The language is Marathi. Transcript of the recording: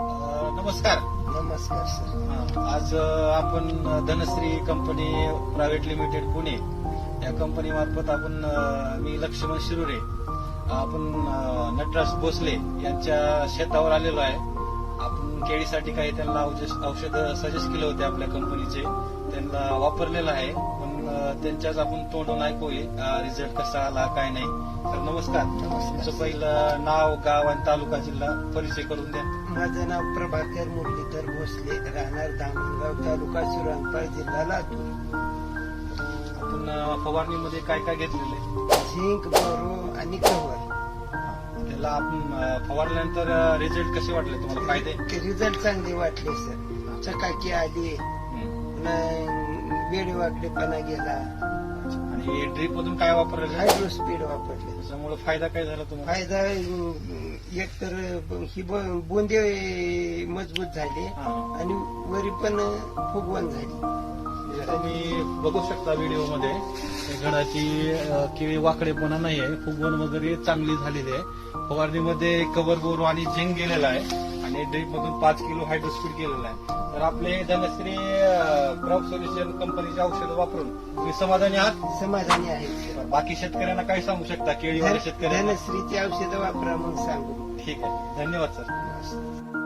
नमस्कार. नमस्कार सर. आज आपण Dhanashree company private limited Pune या कंपनी मार्फत आपण मी लक्ष्मण शिरुरे आपण नटराज भोसले यांच्या शेतावर आलेलो आहे. केळीसाठी काही त्यांना औषध सजेस्ट केले होते आपल्या कंपनीचे त्यांना वापरलेलं आहे. पण त्यांच्याच आपण तोंडून ऐकूया रिझल्ट कसा आला काय नाही. तर नमस्कार. तुमचं पहिलं नाव गाव आणि तालुका जिल्हा परिचय करून द्या. माझं नाव प्रभाकर मुरलीधर भोसले राहणार धामणगाव तालुका सुरांपाळ जिल्हा लातूर. आपण फवारणीमध्ये काय काय घेतलेलं आहे? झिंक बोरो आणि कव्हर त्याला आपण फवारल्यानंतर रिझल्ट कसे वाटले तुम्हाला? फायदे रिझल्ट चांगले वाटले सर चकाकी आली. पुन्हा वेडवाकडेपणा गेला. आणि ड्रीप मधून काय वापरलं? हायड्रो स्पीड वापरले. त्याच्यामुळे फायदा काय झाला तुम्हाला? फायदा एक तर ही बोंदे मजबूत झाले. आणि वरी पण फुगवण झाली. तुम्ही बघू शकता व्हिडिओमध्ये घडाची केळी वाकडेपणा नाही आहे. फुगवण वगैरे चांगली झालेली आहे. फवारणीमध्ये कव्हर बोरो आणि झिंक गेलेला आहे आणि ड्रीप मधून पाच किलो हायड्रोस्पीड केलेला आहे. तर आपले धनश्री क्रॉप सोल्युशन कंपनीचे औषधं वापरून तुम्ही समाधानी आहात? समाधानी आहे. बाकी शेतकऱ्यांना काय सांगू शकता? केळीवाल्या शेतकऱ्यांना? धनश्रीची औषधं वापरा म्हणून सांगू. ठीक आहे. धन्यवाद सर.